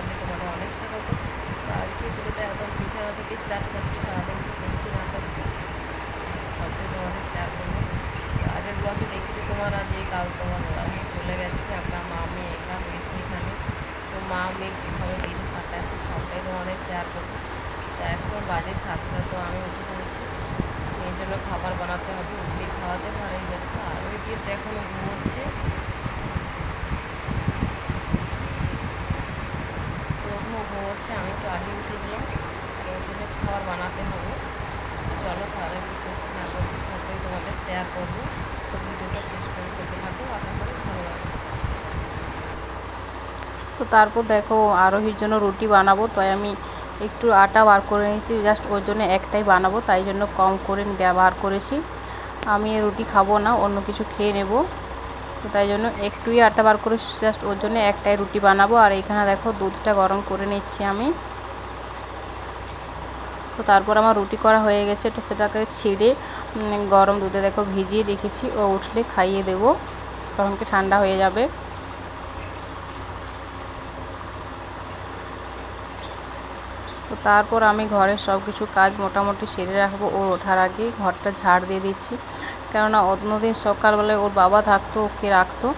অনেকটা করব তো আজকে ভিডিওটা একদম বিছানা থেকে স্টার্ট করছি, সারাদিন করছি না করছি সবটাই তোমাদের শেয়ার করব। আগের ব্লগে দেখেছি তোমার আজ এই কাল তোমার আমি চলে গেছি, আমরা মা মেয়ে একা হয়েছি এখানে। তো মা মেয়ে কীভাবে দিন কাটায় সবটাই তোমাদের শেয়ার করব তো এখন বাজে সাতটা, তো আমি উঠে পড়েছি। মেয়ের জন্য খাবার বানাতে হবে উঠলে খাওয়াতে পারে আর ওই গিয়ে এখনও ঘুমোচ্ছে তো ওখানে ঘুমোচ্ছে আমি একটু আগে উঠে গেলাম জন্য খাবার বানাতে হবে। চলো সবটাই তোমাদের শেয়ার করব। তো ভিডিওটা শেষ করে দেখতে থাকো, আশা করি ভালো তো তারপর দেখো, আরোহীর জন্য রুটি বানাবো, তাই আমি একটু আটা বার করে নিয়েছি জাস্ট ওর জন্য একটাই বানাবো, তাই জন্য কম করে ব্যবহার করেছি। আমি রুটি খাব না, অন্য কিছু খেয়ে নেব। তো তাই জন্য একটুই আটা বার করে জাস্ট ওর জন্য একটাই রুটি বানাবো। আর এখানে দেখো, দুধটা গরম করে নিচ্ছি আমি। তো তারপর আমার রুটি করা হয়ে গেছে তো সেটাকে ছিঁড়ে গরম দুধে দেখো ভিজিয়ে রেখেছি, ও উঠলে খাইয়ে দেবো, তখন কি ঠান্ডা হয়ে যাবে। তো তারপর আমি ঘরের সব কিছু কাজ মোটামুটি সেরে রাখব, ও ওঠার আগে ঘরটা ঝাড় দিয়ে দিচ্ছি। কেননা অন্যদিন সকালবেলায় ওর বাবা থাকতো, ওকে রাখতো,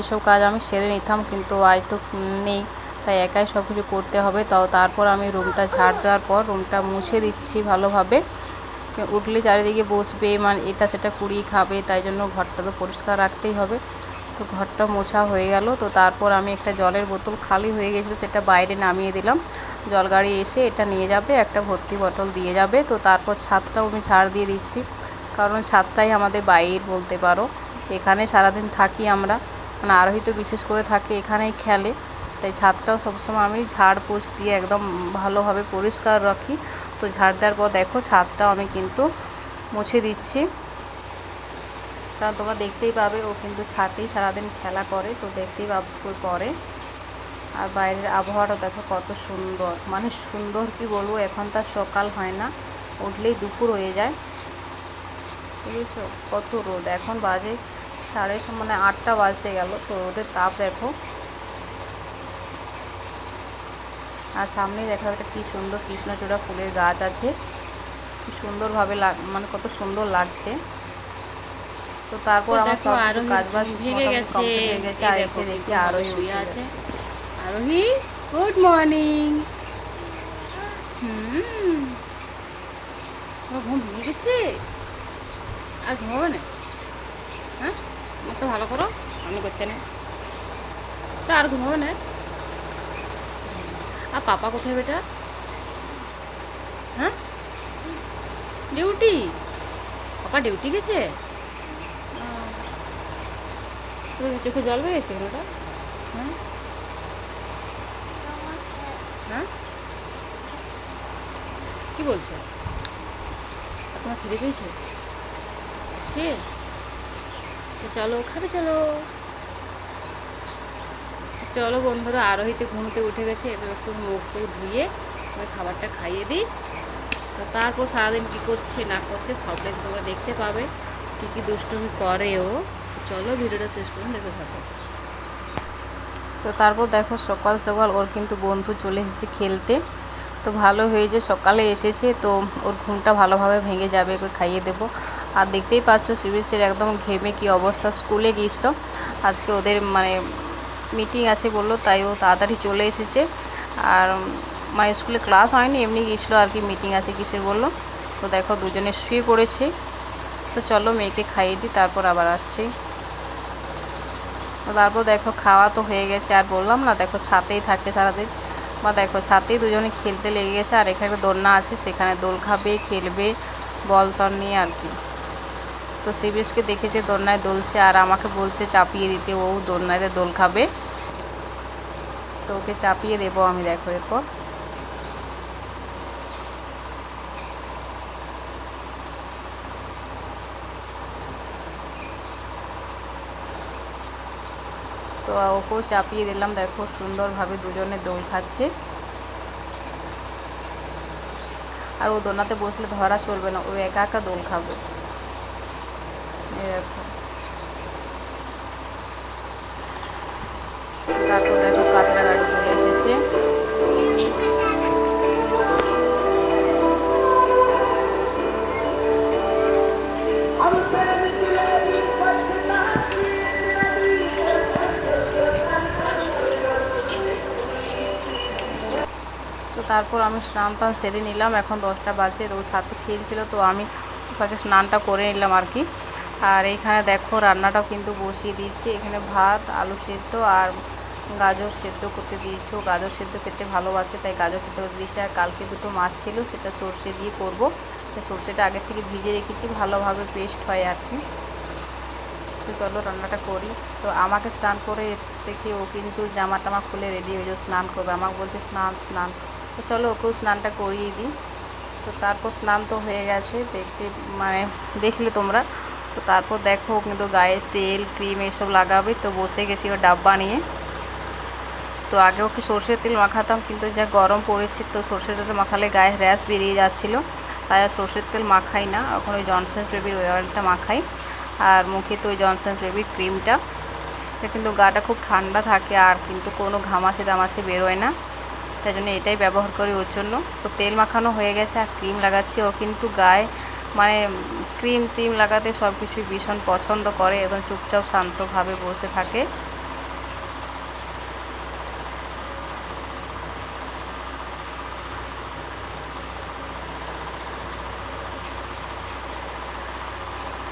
এসব কাজ আমি সেরে নিতাম, কিন্তু আয় তো নেই। তাই একাই সব কিছু করতে হবে। তাও তারপর আমি রুমটা ঝাড় দেওয়ার পর রুমটা মুছে দিচ্ছি ভালোভাবে। উঠলে চারিদিকে বসবে মানে এটা সেটা কুড়িয়ে খাবে, তাই জন্য ঘরটা তো পরিষ্কার রাখতেই হবে। তো ঘরটা মোছা হয়ে গেল। তো তারপর আমি একটা জলের বোতল খালি হয়ে গেছিল, সেটা বাইরে নামিয়ে দিলাম। জল গাড়ি এসে এটা নিয়ে যাবে, একটা ভর্তি বোতল দিয়ে যাবে। তো তারপর ছাদটাও আমি ছাড় দিয়ে দিচ্ছি। কারণ ছাদটাই আমাদের বাইর বলতে পারো। এখানে সারাদিন থাকি আমরা। মানে আরোহী তো বিশেষ করে থাকে এখানেই খেলে। তাই ছাদটাও সবসময় আমি ঝাড় পোছ দিয়ে একদম ভালোভাবে পরিষ্কার রাখি। তো ঝাড় দেওয়ার পর দেখো ছাদটাও আমি কিন্তু মুছে দিচ্ছি। কারণ তোমরা দেখতেই পাবে ও কিন্তু ছাদেই সারাদিন খেলা করে, তো দেখতেই পাবে পরে। আর বাইরের আবহাওয়াটা দেখো কত সুন্দর মানে সুন্দর কি বলব, এখন তার সকাল হয় না, উঠলেই দুপুর হয়ে যায়। বুঝেছ? কত রোদ, এখন বাজে সাড়ে মানে আটটা বাজতে গেল, তো রোদের তাপ দেখো। আর সামনেই দেখা যাচ্ছে কি সুন্দর কৃষ্ণচূড়া ফুলের গাছ আছে। কি সুন্দরভাবে মানে কত সুন্দর লাগছে। তো তারপর আমার সব কিছু আরোহী কাজ বাজ ভেঙে গেছে। আর এসে দেখি আরোহী শুয়ে আছে। আরোহী গুড মর্নিং হুম। ঘুম ভেঙে গেছে? আর ঘুমাবে না? হ্যাঁ? তো ভালো করো আমি করতে না তো আর ঘুমাবে না? আর পাপা কোথায় বেটা? হ্যাঁ? ডিউটি? পাপা ডিউটি গেছে? চোখে জল বেরিয়েছে ওটা হ্যাঁ? হ্যাঁ? কি বলছো? তোমার খিদে পেয়েছে? সে চলো, খাবে, চলো। চলো বন্ধুরা আরোহিতে ঘুমতে উঠে গেছে, এবার একটু মুখ টুক ধুয়ে ওই খাবারটা খাইয়ে দিই। তো তারপর সারাদিন কী করছে, না করছে, সবটাই তোমরা দেখতে পাবে। কী কী দুষ্টুমি করে ও। চলো ভিডিওটা শেষ পর্যন্ত দেখতে থাকো। তো তারপর দেখো, সকাল সকাল ওর কিন্তু বন্ধু চলে এসেছে খেলতে। তো ভালো হয়েছে, সকালে এসেছে, তো ওর ঘুমটা ভালোভাবে ভেঙে যাবে, ওকে খাইয়ে দেবো। আর দেখতেই পাচ্ছ সিবিএসির একদম ঘেমে কি অবস্থা, স্কুলে গিয়েছিল। আজকে ওদের মানে মিটিং আছে বলল, তাই ও তাড়াতাড়ি চলে এসেছে। আর মা স্কুলে ক্লাস হয়নি, এমনি গিয়েছিল আর কি মিটিং আছে কিসের বলল। তো দেখো দুজনে শুয়ে পড়েছে। তো চলো মেয়েকে খাইয়ে দিই, তারপর আবার আসছি। তারপর দেখো খাওয়া তো হয়ে গেছে, আর বললাম না, দেখো ছাতেই থাকে সারাদিন। বা দেখো ছাতেই দুজনে খেলতে লেগে গেছে, আর এখানে দোলনা আছে, সেখানে দোল খাবে, খেলবে, বল তল নিয়ে আর কি। তো সিবিএসকে দেখেছে দোলনায় দোলছে আর আমাকে বলছে চাপিয়ে দিতে, ও দোলনাতে দোল খাবে। তো ওকে চাপিয়ে দেবো আমি, দেখো এরপর। তো ওকেও চাপিয়ে দিলাম, দেখো সুন্দরভাবে দুজনে দোল খাচ্ছে। আর ও দোলনাতে বসলে ধরা চলবে না, ও একা একা দোল খাবে। তারপর গাড়ি তারপর আমি স্নান টান সেরে নিলাম। এখন দশটা বাজে রোজ হাতে খেয়েছিল তো আমি তাকে স্নানটা করে নিলাম আর কি। আর এইখানে দেখো রান্নাটাও কিন্তু বসিয়ে দিয়েছি। এখানে ভাত, আলু সেদ্ধ আর গাজর সেদ্ধ করতে দিয়েছি। গাজর সেদ্ধ খেতে ভালোবাসে, তাই গাজর সেদ্ধ করতে দিয়েছি। আর কালকে দুটো মাছ ছিল, সেটা সর্ষে দিয়ে করব। তো সর্ষেটা আগে থেকে ভিজে রেখেছি, ভালোভাবে পেস্ট হয় আর কি। তো চলো রান্নাটা করি। তো আমাকে স্নান করে দেখি ও কিন্তু জামা টামা খুলে রেডি হয়ে স্নান করবে। আমাকে বলছে স্নান স্নান। তো চলো ওকেও স্নানটা করিয়ে দিই। তো তারপর স্নান তো হয়ে গেছে, দেখতে মানে দেখলে তোমরা। তো তারপর দেখো কিন্তু গায়ে তেল, ক্রিম এসব লাগাবে, তো বসে গেছি ও ডাব্বা নিয়ে। তো আগে ওকে সর্ষের তেল মাখাতাম, কিন্তু যা গরম পড়েছে, তো সর্ষের তেল মাখালে গায়ে র্যাশ বেরিয়ে যাচ্ছিল। তাই আর সর্ষের তেল মাখাই না, এখন ওই জনসন বেবির অয়েলটা মাখাই। আর মুখে তো ওই জনসন বেবির ক্রিমটা। কিন্তু গাটা খুব ঠান্ডা থাকে, আর কিন্তু কোনো ঘামাচে দামাচে বেরোয় না। তাই জন্য এটাই ব্যবহার করি ওর জন্য। তো তেল মাখানো হয়ে গেছে, আর ক্রিম লাগাচ্ছি ও কিন্তু গায়ে মানে ক্রিম ট্রিম লাগাতে সব কিছুই ভীষণ পছন্দ করে এবং চুপচাপ শান্তভাবে বসে থাকে।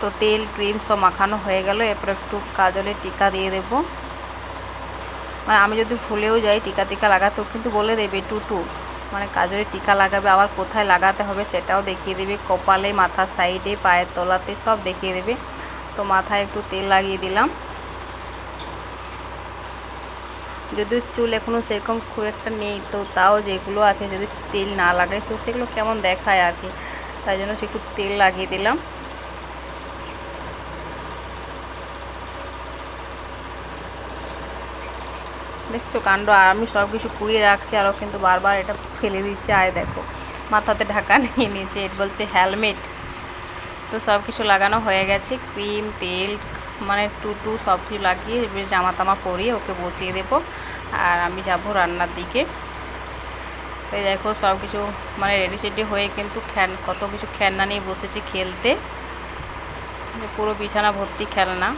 তো তেল ক্রিম সব মাখানো হয়ে গেল, এরপর একটু কাজলের টিকা দিয়ে দেবো। মানে আমি যদি ভুলেও যাই টিকা টিকা লাগাতেও কিন্তু বলে দেবে, টুটু। মানে কাজরে টিকা লাগাবে, আবার কোথায় লাগাতে হবে সেটাও দেখিয়ে দেবে। কপালে, মাথার সাইডে, পায়ের তলাতে সব দেখিয়ে দেবে। তো মাথায় একটু তেল লাগিয়ে দিলাম। যদি চুল এখনও সেরকম খুব একটা নেই, তো তাও যেগুলো আছে যদি তেল না লাগায় তো সেগুলো কেমন দেখায় আর কি। তাই জন্য সে একটু তেল লাগিয়ে দিলাম। দেখছ কাণ্ড, আর আমি সব কিছু কুড়িয়ে রাখছি আরও কিন্তু বারবার এটা ফেলে দিচ্ছে। আয় দেখো, মাথাতে ঢাকা নিয়ে নিয়েছে এটা বলছে হেলমেট। তো সব কিছু লাগানো হয়ে গেছে, ক্রিম, তেল মানে টুটু সব কিছু লাগিয়ে জামা তামা পরিয়ে ওকে বসিয়ে দেবো। আর আমি যাব রান্নার দিকে। তো দেখো, সব কিছু মানে রেডি সেডি হয়ে কিন্তু খেন কত কিছু খেলনা নিয়ে বসেছে খেলতে। পুরো বিছানা ভর্তি খেলনা।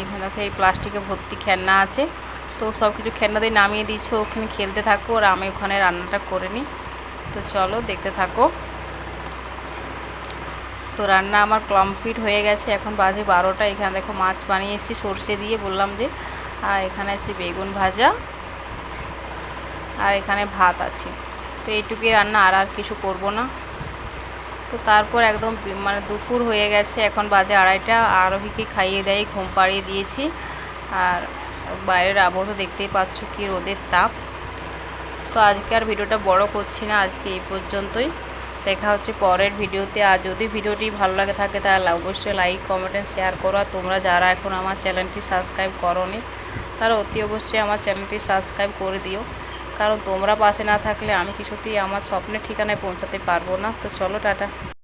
এইখানে দেখো এই প্লাস্টিকে ভর্তি খেলনা আছে। তো সব কিছু খেলনা দিয়ে নামিয়ে দিয়েছে, ওখানে খেলতে থাকো আর আমি ওখানে রান্নাটা করে নিই। তো চলো দেখতে থাকো। তো রান্না আমার কমপ্লিট হয়ে গেছে, এখন বাজে বারোটা। এখানে দেখো মাছ বানিয়েছি সর্ষে দিয়ে, বললাম যে, আর এখানে আছে বেগুন ভাজা আর এখানে ভাত আছে। তো এইটুকুই রান্না, আর আর কিছু করব না। তো তারপর একদম মানে দুপুর হয়ে গেছে, এখন বাজে আড়াইটা। আরোহীকে খাইয়ে দেয়, ঘুম পাড়িয়ে দিয়েছি। আর বাইরের আবহাওয়া দেখতেই পাচ্ছ কি রোদের তাপ। তো আজকে আর ভিডিওটা বড় করছি না, আজকে এই পর্যন্তই। দেখা হচ্ছে পরের ভিডিওতে। আর যদি ভিডিওটি ভালো লাগে থাকে, তাহলে অবশ্যই লাইক কমেন্ট এন্ড শেয়ার করো। আর তোমরা যারা এখন আমার চ্যানেলটি সাবস্ক্রাইব করোনি তারা অতি অবশ্যই আমার চ্যানেলটি সাবস্ক্রাইব করে দিও। কারণ তোমরা পাশে না থাকলে আমি কিছুতেই আমার স্বপ্নের ঠিকানায় পৌঁছাতে পারব না? তো চলো টাটা।